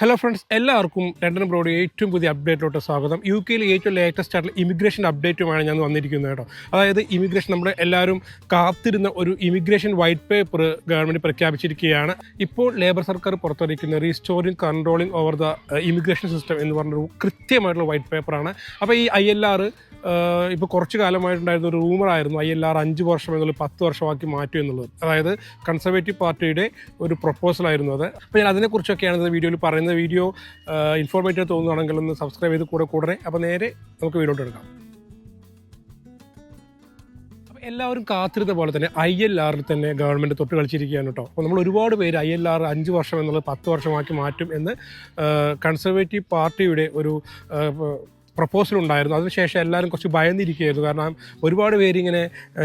Hello friends എല്ലാവർക്കും London broad ഏറ്റവും പുതിയ അപ്ഡേറ്റിലോട്ട് സ്വാഗതം. യു കെയിൽ ഏറ്റവും ലേറ്റസ്റ്റ് ആയിട്ടുള്ള ഇമിഗ്രേഷൻ അപ്ഡേറ്റുമാണ് ഞാൻ വന്നിരിക്കുന്നത് കേട്ടോ. അതായത് ഇമിഗ്രേഷൻ നമ്മൾ എല്ലാവരും കാത്തിരുന്ന ഒരു ഇമിഗ്രേഷൻ വൈറ്റ് പേപ്പർ ഗവൺമെന്റ് പ്രഖ്യാപിച്ചിരിക്കുകയാണ്. ഇപ്പോൾ ലേബർ സർക്കാർ പുറത്തിറക്കുന്ന restoring controlling over the immigration system എന്ന് പറഞ്ഞൊരു കൃത്യമായിട്ടുള്ള വൈറ്റ് പേപ്പറാണ് അപ്പോൾ ഈ ഐ എൽ ആർ ഇപ്പോൾ കുറച്ച് കാലമായിട്ടുണ്ടായിരുന്ന ഒരു റൂമറായിരുന്നു ഐ എൽ ആർ അഞ്ച് വർഷം എന്നുള്ളത് പത്ത് വർഷമാക്കി മാറ്റും എന്നുള്ളത്. അതായത് കൺസർവേറ്റീവ് പാർട്ടിയുടെ ഒരു പ്രൊപ്പോസൽ ആയിരുന്നു അത്. അപ്പോൾ ഞാൻ അതിനെക്കുറിച്ചൊക്കെയാണ് വീഡിയോയിൽ പറയുന്നത്. വീഡിയോ ഇൻഫോർമേറ്റീവ് തോന്നുകയാണെങ്കിൽ ഒന്ന് സബ്സ്ക്രൈബ് ചെയ്ത് കൂടെ കൂടെ അപ്പോൾ നേരെ നമുക്ക് വീഡിയോട്ട് എടുക്കാം. എല്ലാവരും കാത്തിരുന്ന പോലെ തന്നെ ഐ എൽ ആറിൽ തന്നെ ഗവൺമെന്റ് തൊട്ട് കളിച്ചിരിക്കുകയാണ് കേട്ടോ അപ്പോൾ നമ്മൾ ഒരുപാട് പേര് ഐ എൽ ആർ അഞ്ച് വർഷം എന്നുള്ളത് പത്ത് വർഷമാക്കി മാറ്റും എന്ന് കൺസർവേറ്റീവ് പാർട്ടിയുടെ ഒരു പ്രപ്പോസൽ ഉണ്ടായിരുന്നു. അതിനുശേഷം എല്ലാവരും കുറച്ച് ഭയന്നിരിക്കുകയായിരുന്നു. കാരണം ഒരുപാട് പേരിങ്ങനെ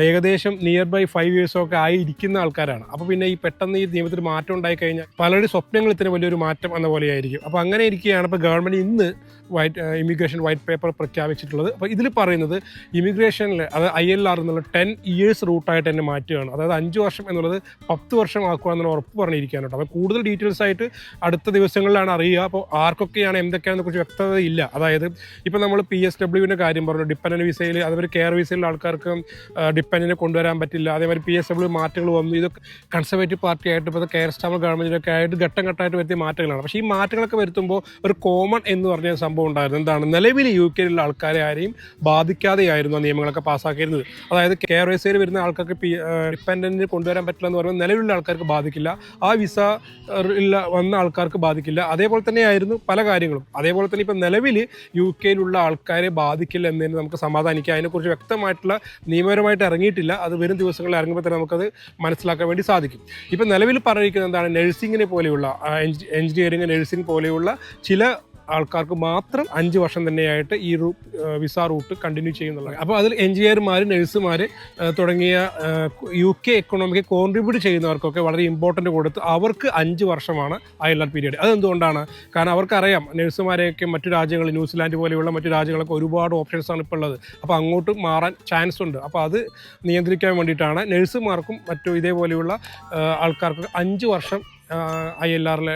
ഏകദേശം നിയർ ബൈ ഫൈവ് ഇയേഴ്സൊക്കെ ആയി ഇരിക്കുന്ന ആൾക്കാരാണ്. അപ്പോൾ പിന്നെ ഈ പെട്ടെന്ന് ഈ നിയമത്തിൽ മാറ്റം ഉണ്ടായി കഴിഞ്ഞാൽ പലരുടെ സ്വപ്നങ്ങൾ ഇത്ര വലിയൊരു മാറ്റം എന്ന പോലെയായിരിക്കും. അപ്പോൾ അങ്ങനെ ഇരിക്കുകയാണ് ഇപ്പോൾ ഗവൺമെന്റ് ഇന്ന് വൈറ്റ് ഇമിഗ്രേഷൻ വൈറ്റ് പേപ്പർ പ്രഖ്യാപിച്ചിട്ടുള്ളത്. അപ്പോൾ ഇതിൽ പറയുന്നത് ഇമിഗ്രേഷനിൽ അത് ഐ എൽ ആർ എന്നുള്ള ടെൻ ഇയേഴ്സ് റൂട്ടായിട്ട് തന്നെ മാറ്റുകയാണ്. അതായത് അഞ്ച് വർഷം എന്നുള്ളത് പത്ത് വർഷം ആക്കുക എന്നുള്ള ഉറപ്പ് പറഞ്ഞിരിക്കുകയാണ് കേട്ടോ. അപ്പോൾ കൂടുതൽ ഡീറ്റെയിൽസ് ആയിട്ട് അടുത്ത ദിവസങ്ങളിലാണ് അറിയുക. അപ്പോൾ ആർക്കൊക്കെയാണ് എന്തൊക്കെയാണെന്ന് കുറിച്ച് വ്യക്തത ഇല്ല. അതായത് ഇപ്പോൾ നമ്മൾ പി എസ് ഡബ്ല്യുവിന്റെ കാര്യം പറഞ്ഞു. ഡിപ്പെൻഡന്റ് വിസയിൽ അതേപോലെ കെയർ വിസയിലുള്ള ആൾക്കാർക്ക് ഡിപ്പെൻഡന്റ് കൊണ്ടുവരാൻ പറ്റില്ല. അതേമാതിരി പി എസ് ഡബ്ല്യു മാറ്റങ്ങൾ വന്നു. ഇത് കൺസർവേറ്റീവ് പാർട്ടി ആയിട്ട് ഇപ്പോൾ കെയർ സ്റ്റാമർ ഗവൺമെന്റിനൊക്കെ ആയിട്ട് ഘട്ടം ഘട്ടമായിട്ട് വരുത്തിയ മാറ്റങ്ങളാണ്. പക്ഷേ ഈ മാറ്റങ്ങളൊക്കെ വരുത്തുമ്പോൾ ഒരു കോമൺ എന്ന് പറഞ്ഞ സംഭവം ഉണ്ടായിരുന്നു. എന്താണ്? നിലവിൽ യു കെയിലുള്ള ആൾക്കാരെ ആരെയും ബാധിക്കാതെയായിരുന്നു ആ നിയമങ്ങളൊക്കെ പാസ്സാക്കിയിരുന്നത്. അതായത് കെയർ വിസയിൽ വരുന്ന ആൾക്കാർക്ക് പി ഡിപ്പെൻഡന്റിന് കൊണ്ടുവരാൻ പറ്റില്ല എന്ന് പറയുമ്പോൾ നിലവിലുള്ള ആൾക്കാർക്ക് ബാധിക്കില്ല. ആ വിസ ഉള്ള വന്ന ആൾക്കാർക്ക് ബാധിക്കില്ല. അതേപോലെ തന്നെയായിരുന്നു പല കാര്യങ്ങളും. അതേപോലെ തന്നെ ഇപ്പം നിലവിൽ യു കെയിലുള്ള ആൾക്കാരെ ബാധിക്കില്ല എന്നതിന് നമുക്ക് സമാധാനിക്കാം. അതിനെക്കുറിച്ച് വ്യക്തമായിട്ടുള്ള നിയമപരമായിട്ട് ഇറങ്ങിയിട്ടില്ല. അത് വരും ദിവസങ്ങളിൽ ഇറങ്ങുമ്പോൾ തന്നെ നമുക്കത് മനസ്സിലാക്കാൻ വേണ്ടി സാധിക്കും. ഇപ്പം നിലവിൽ പറഞ്ഞിരിക്കുന്നത് എന്താണ്? നഴ്സിങ്ങിനെ പോലെയുള്ള എഞ്ചിനീയറിംഗ് നഴ്സിംഗ് പോലെയുള്ള ചില ആൾക്കാർക്ക് മാത്രം അഞ്ച് വർഷം തന്നെയായിട്ട് ഈ വിസ റൂട്ട് കണ്ടിന്യൂ ചെയ്യുന്നുള്ളത്. അപ്പോൾ അതിൽ എഞ്ചിനീയർമാർ നഴ്സുമാർ തുടങ്ങിയ യു കെ എക്കണോമിക്ക് കോൺട്രിബ്യൂട്ട് ചെയ്യുന്നവർക്കൊക്കെ വളരെ ഇമ്പോർട്ടന്റ് കൊടുത്ത് അവർക്ക് അഞ്ച് വർഷമാണ് ഐ എൽ ആർ പീരീഡ് അതെന്തുകൊണ്ടാണ്? കാരണം അവർക്കറിയാം നഴ്സുമാരെയൊക്കെ മറ്റു രാജ്യങ്ങൾ ന്യൂസിലാൻഡ് പോലെയുള്ള മറ്റു രാജ്യങ്ങളൊക്കെ ഒരുപാട് ഓപ്ഷൻസ് ആണ് ഇപ്പോൾ ഉള്ളത്. അപ്പോൾ അങ്ങോട്ട് മാറാൻ ചാൻസ് ഉണ്ട്. അപ്പോൾ അത് നിയന്ത്രിക്കാൻ വേണ്ടിയിട്ടാണ് നഴ്സുമാർക്കും മറ്റു ഇതേപോലെയുള്ള ആൾക്കാർക്ക് അഞ്ച് വർഷം ഐ എൽ ആറിലെ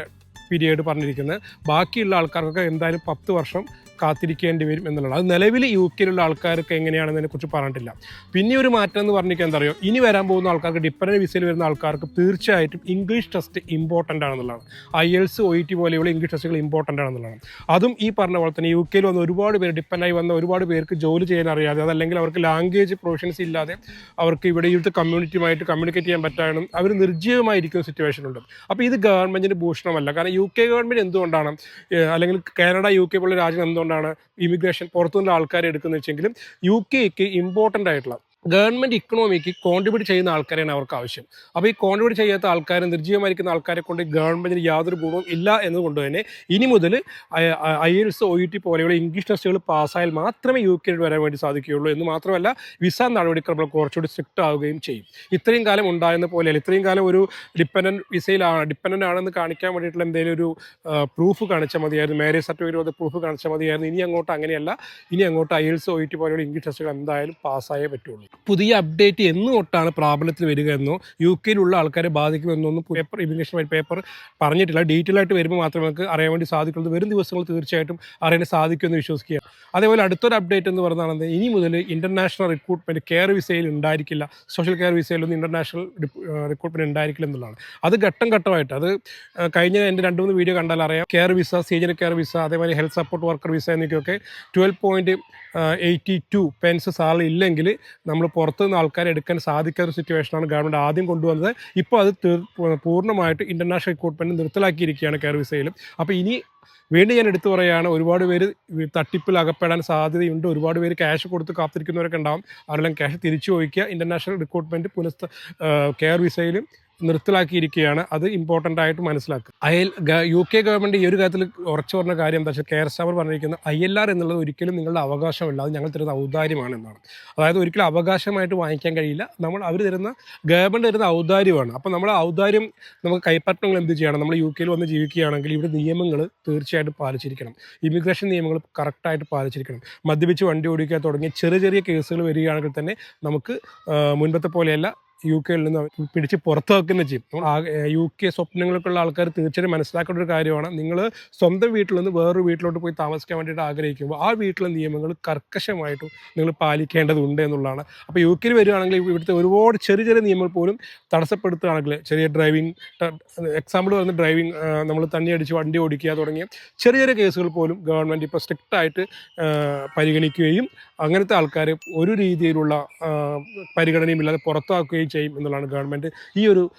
പീരിയഡ് പറഞ്ഞിരിക്കുന്നത്. ബാക്കിയുള്ള ആൾക്കാർക്കൊക്കെ എന്തായാലും പത്ത് വർഷം കാത്തിരിക്കേണ്ടി വരും എന്നുള്ളത്. അത് നിലവിൽ യു കെയിലുള്ള ആൾക്കാർക്ക് എങ്ങനെയാണെന്നതിനെ കുറിച്ച് പറഞ്ഞിട്ടില്ല. പിന്നെ ഒരു മാറ്റം എന്ന് പറഞ്ഞിരിക്കാൻ എന്താ പറയുക ഇനി വരാൻ പോകുന്ന ആൾക്കാർക്ക് ഡിപ്പെൻഡന്റ് വിസയിൽ വരുന്ന ആൾക്കാർക്ക് തീർച്ചയായിട്ടും ഇംഗ്ലീഷ് ടെസ്റ്റ് ഇമ്പോർട്ടന്റ് ആണെന്നുള്ളതാണ്. ഐ എൽസ് ഒ ടി പോലെയുള്ള ഇംഗ്ലീഷ് ടെസ്റ്റുകൾ ഇമ്പോർട്ടന്റ് ആണെന്നുള്ളതാണ്. അതും ഈ പറഞ്ഞ പോലെ തന്നെ യു കെയിൽ വന്ന ഒരുപാട് പേര് ഡിപ്പെൻഡായി വന്ന ഒരുപാട് പേർക്ക് ജോലി ചെയ്യാൻ അറിയാതെ അതല്ലെങ്കിൽ അവർക്ക് ലാംഗ്വേജ് പ്രൊഫഷൻസ് ഇല്ലാതെ അവർക്ക് ഇവിടെ ഇവിടുത്തെ കമ്മ്യൂണിറ്റിയുമായിട്ട് കമ്മ്യൂണിക്കേറ്റ് ചെയ്യാൻ പറ്റാനും അവർ നിർജീവമായിരിക്കുന്ന സിറ്റുവേഷൻ ഉണ്ട്. അപ്പോൾ ഇത് ഗവൺമെന്റിന് ഭൂഷണമല്ല. കാരണം യു കെ ഗവൺമെന്റ് എന്തുകൊണ്ടാണ് അല്ലെങ്കിൽ കാനഡ യു കെ പോലുള്ള രാജ്യം എന്തുകൊണ്ടാണ് ഇമിഗ്രേഷൻ പുറത്തുനിന്നുള്ള ആൾക്കാരെ എടുക്കുന്നത് വെച്ചെങ്കിലും യു കെക്ക് ഇമ്പോർട്ടന്റ് ആയിട്ടുള്ള ഗവൺമെന്റ് ഇക്കണോമിക്ക് കോൺട്രിബ്യൂട്ട് ചെയ്യുന്ന ആൾക്കാരെയാണ് അവർക്ക് ആവശ്യം അപ്പോൾ ഈ കോൺട്രിബ്യൂട്ട് ചെയ്യാത്ത ആൾക്കാർ നിർജീവമായിരിക്കുന്ന ആൾക്കാരെ കൊണ്ട് ഗവൺമെന്റിന് യാതൊരു ഗുണവും ഇല്ല എന്നതുകൊണ്ട് തന്നെ ഇനി മുതൽ ഐ എൽസ് ഒ ടി പോലെയുള്ള ഇംഗ്ലീഷ് ടെസ്റ്റുകൾ പാസ്സായാൽ മാത്രമേ യു കെയിൽ വരാൻ വേണ്ടി സാധിക്കുകയുള്ളൂ എന്ന് മാത്രമല്ല വിസ നടപടിക്രമങ്ങൾ കുറച്ചുകൂടി സ്ട്രിക്റ്റ് ആവുകയും ചെയ്യും ഇത്രയും കാലം ഉണ്ടായിരുന്ന പോലെയല്ല ഇത്രയും കാലം ഒരു ഡിപ്പെൻഡന്റ് വിസയിലാണ് ഡിപ്പെൻഡന്റ് ആണെന്ന് കാണിക്കാൻ വേണ്ടിയിട്ടുള്ള എന്തെങ്കിലും ഒരു പ്രൂഫ് കാണിച്ചാൽ മതിയായിരുന്നു മാരേജ് സർട്ടിഫിക്കറ്റ് പ്രൂഫ് കാണിച്ചാൽ മതിയായിരുന്നു ഇനി അങ്ങോട്ട് അങ്ങനെയല്ല ഇനി അങ്ങോട്ട് ഐ എൽസ് ഒ ടി പോലെയുള്ള ഇംഗ്ലീഷ് ടെസ്റ്റുകൾ എന്തായാലും പാസ്സായേ പറ്റുള്ളൂ പുതിയ അപ്ഡേറ്റ് എന്ന് തൊട്ടാണ് പ്രാബല്യത്തിൽ വരിക എന്നോ യു കെയിലുള്ള ആൾക്കാരെ ബാധിക്കുമെന്നൊന്നും പേപ്പർ ഇമിഗ്രേഷൻ പേപ്പർ പറഞ്ഞിട്ടില്ല. ഡീറ്റെയിൽ ആയിട്ട് വരുമ്പോൾ മാത്രമേ നമുക്ക് അറിയാൻ വേണ്ടി സാധിക്കുള്ളൂ. വരും ദിവസങ്ങൾ തീർച്ചയായിട്ടും അറിയാൻ സാധിക്കുമെന്ന് വിശ്വസിക്കുക. അതേപോലെ അടുത്തൊരു അപ്ഡേറ്റ് എന്ന് പറയുന്നത് ഇനി മുതൽ ഇന്റർനാഷണൽ റിക്രൂട്ട്മെന്റ് കെയർ വിസയിൽ ഉണ്ടായിരിക്കില്ല. സോഷ്യൽ കെയർ വിസയിലൊന്നും ഇന്റർനാഷണൽ റിക്രൂട്ട്മെന്റ് ഉണ്ടായിരിക്കില്ല എന്നുള്ളതാണ്. അത് ഘട്ടം ഘട്ടമായിട്ട് അത് കഴിഞ്ഞ എന്റെ രണ്ട് മൂന്ന് വീഡിയോ കണ്ടാൽ അറിയാം. Care visa senior care visa അതേപോലെ health support worker visa എന്നൊക്കെയൊക്കെ twelve point eighty two pence സാറിൽ ഇല്ലെങ്കിൽ നമ്മൾ പുറത്തുനിന്ന് ആൾക്കാരെ എടുക്കാൻ സാധിക്കാത്ത സിറ്റുവേഷനാണ് ഗവൺമെന്റ് ആദ്യം കൊണ്ടുവന്നത്. ഇപ്പോൾ അത് പൂർണമായിട്ട് ഇന്റർനാഷണൽ റിക്രൂട്ട്മെന്റ് നിർത്തലാക്കിയിരിക്കുകയാണ് കെയർ വിസയിലും. അപ്പോൾ ഇനി വീണ്ടും ഞാൻ എടുത്തു പറയുകയാണ് ഒരുപാട് പേര് തട്ടിപ്പിൽ അകപ്പെടാൻ സാധ്യതയുണ്ട്. ഒരുപാട് പേര് ക്യാഷ് കൊടുത്ത് കാത്തിരിക്കുന്നവരൊക്കെ ഉണ്ടാവും. അവരെല്ലാം ക്യാഷ് തിരിച്ചു ചോദിക്കുക ഇന്റർനാഷണൽ റിക്രൂട്ട്മെന്റ് പുനഃ കെയർ വിസയിലും നിർത്തലാക്കിയിരിക്കുകയാണ്. അത് ഇമ്പോർട്ടന്റ് ആയിട്ട് മനസ്സിലാക്കുക. അയൽ യു കെ ഗവൺമെന്റ് ഈ ഒരു കാര്യത്തിൽ ഉറച്ചു പറഞ്ഞ കാര്യം എന്താ വെച്ചാൽ കെയർ സ്റ്റാമർ പറഞ്ഞിരിക്കുന്നത് ഐ എൽ ആർ എന്നുള്ളത് ഒരിക്കലും നിങ്ങളുടെ അവകാശമല്ല. അത് ഞങ്ങൾ തരുന്ന ഔദാര്യമാണ് എന്നാണ്. അതായത് ഒരിക്കലും അവകാശമായിട്ട് വാങ്ങിക്കാൻ കഴിയില്ല. നമ്മൾ അവർ തരുന്ന ഗവൺമെന്റ് തരുന്ന ഔദാര്യമാണ്. അപ്പോൾ നമ്മൾ ഔദാര്യം നമുക്ക് കൈപ്പറ്റങ്ങൾ എന്ത് ചെയ്യണം? നമ്മൾ യു കെയിൽ വന്ന് ജീവിക്കുകയാണെങ്കിൽ ഇവിടെ നിയമങ്ങൾ തീർച്ചയായിട്ടും പാലിച്ചിരിക്കണം. ഇമിഗ്രേഷൻ നിയമങ്ങൾ കറക്റ്റായിട്ട് പാലിച്ചിരിക്കണം. മദ്യപിച്ച് വണ്ടി ഓടിക്കുക തുടങ്ങിയ ചെറിയ ചെറിയ കേസുകൾ വരികയാണെങ്കിൽ തന്നെ നമുക്ക് മുൻപത്തെ പോലെയല്ല യു കെയിൽ നിന്ന് പിടിച്ച് പുറത്താക്കുന്ന ചെയ്യും. യു കെ സ്വപ്നങ്ങൾക്കുള്ള ആൾക്കാർ തീർച്ചയായും മനസ്സിലാക്കേണ്ട ഒരു കാര്യമാണ്. നിങ്ങൾ സ്വന്തം വീട്ടിൽ നിന്ന് വേറൊരു വീട്ടിലോട്ട് പോയി താമസിക്കാൻ വേണ്ടിയിട്ട് ആഗ്രഹിക്കുമ്പോൾ ആ വീട്ടിലെ നിയമങ്ങൾ കർക്കശമായിട്ടും നിങ്ങൾ പാലിക്കേണ്ടതുണ്ട് എന്നുള്ളതാണ്. അപ്പോൾ യു കെയിൽ വരികയാണെങ്കിൽ ഇവിടുത്തെ ഒരുപാട് ചെറിയ ചെറിയ നിയമങ്ങൾ പോലും തടസ്സപ്പെടുത്തുകയാണെങ്കിൽ ചെറിയ ഡ്രൈവിംഗ് എക്സാമ്പിൾ പറഞ്ഞ ഡ്രൈവിംഗ് നമ്മൾ തണ്ണി അടിച്ച് വണ്ടി ഓടിക്കുക തുടങ്ങിയ ചെറിയ ചെറിയ കേസുകൾ പോലും ഗവൺമെന്റ് ഇപ്പോൾ സ്ട്രിക്റ്റായിട്ട് പരിഗണിക്കുകയും അങ്ങനത്തെ ആൾക്കാരെ ഒരു രീതിയിലുള്ള പരിഗണനയും ഇല്ലാതെ പുറത്താക്കുകയും ചെയ്യും എന്നുള്ളതാണ് ഗവൺമെന്റ് ഈ ഒരു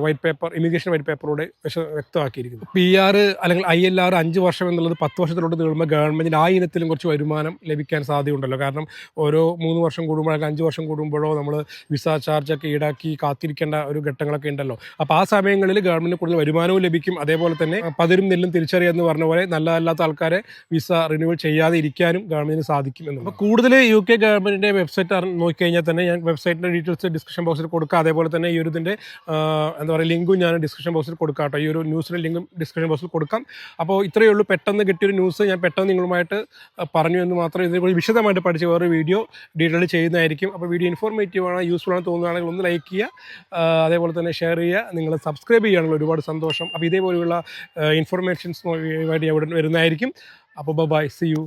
വൈറ്റ് പേപ്പർ ഇമിഗ്രേഷൻ വൈറ്റ് പേപ്പറിലൂടെ വിശ- വ്യക്തമാക്കിയിരിക്കുന്നത്. പി ആർ അല്ലെങ്കിൽ ഐ എൽ ആർ അഞ്ച് വർഷം എന്നുള്ളത് പത്ത് വർഷത്തിലോട്ട് നീളുമ്പോൾ ഗവൺമെന്റിന് ആ ഇനത്തിലും കുറച്ച് വരുമാനം ലഭിക്കാൻ സാധ്യതയുണ്ടല്ലോ. കാരണം ഓരോ മൂന്ന് വർഷം കൂടുമ്പോഴോ അഞ്ച് വർഷം കൂടുമ്പോഴോ നമ്മൾ വിസ ചാർജൊക്കെ ഈടാക്കി കാത്തിരിക്കേണ്ട ഒരു ഘട്ടങ്ങളൊക്കെ ഉണ്ടല്ലോ. അപ്പോൾ ആ സമയങ്ങളിൽ ഗവൺമെന്റ് കൂടുതൽ വരുമാനവും ലഭിക്കും. അതേപോലെ തന്നെ പതിരും നെല്ലും തിരിച്ചറിയുക എന്ന് പറഞ്ഞ പോലെ നല്ലതല്ലാത്ത ആൾക്കാരെ വിസ റിന്യൂവൽ ചെയ്യാതെ ഇരിക്കാനും ഗവൺമെന്റിന് സാധിക്കും എന്നുള്ളത് കൂടുതൽ യു കെ ഗവൺമെന്റിന്റെ വെബ്സൈറ്റ് നോക്കിക്കഴിഞ്ഞാൽ തന്നെ ഞാൻ വെബ്സൈറ്റിന്റെ ഡീറ്റെയിൽസ് ഡിസ്ക്രിപ്ഷൻ ബോക്സിൽ കൊടുക്കാം. അതേപോലെ തന്നെ ഈ ഒരു ഇതിന്റെ എന്താ പറയുക ലിങ്കും ഞാൻ ഡിസ്ക്രിപ്ഷൻ ബോക്സിൽ കൊടുക്കാം കേട്ടോ. ഈ ഒരു ന്യൂസിന്റെ ലിങ്കും ഡിസ്ക്രിപ്ഷൻ ബോക്സിൽ കൊടുക്കാം. അപ്പോൾ ഇത്രയേ ഉള്ളൂ. പെട്ടെന്ന് കിട്ടിയൊരു ന്യൂസ് ഞാൻ പെട്ടെന്ന് നിങ്ങളുമായിട്ട് പറഞ്ഞു എന്ന് മാത്രം ഇതിനെക്കുറിച്ച് വിശദമായിട്ട് പഠിച്ച് വേറെ വീഡിയോ ഡീറ്റെയിൽ ചെയ്യുന്നതായിരിക്കും. അപ്പോൾ വീഡിയോ ഇൻഫോർമേറ്റീവ് ആണ് യൂസ്ഫുൾ ആണ് തോന്നുകയാണെങ്കിൽ ഒന്ന് ലൈക്ക് ചെയ്യുക. അതേപോലെ തന്നെ ഷെയർ ചെയ്യുക. നിങ്ങൾ സബ്സ്ക്രൈബ് ചെയ്യാനുള്ള ഒരുപാട് സന്തോഷം. അപ്പോൾ ഇതേപോലെയുള്ള ഇൻഫർമേഷൻസ് ആയിട്ട് ഞാൻ വരുന്നതായിരിക്കും. അപ്പോൾ ബൈ സി യു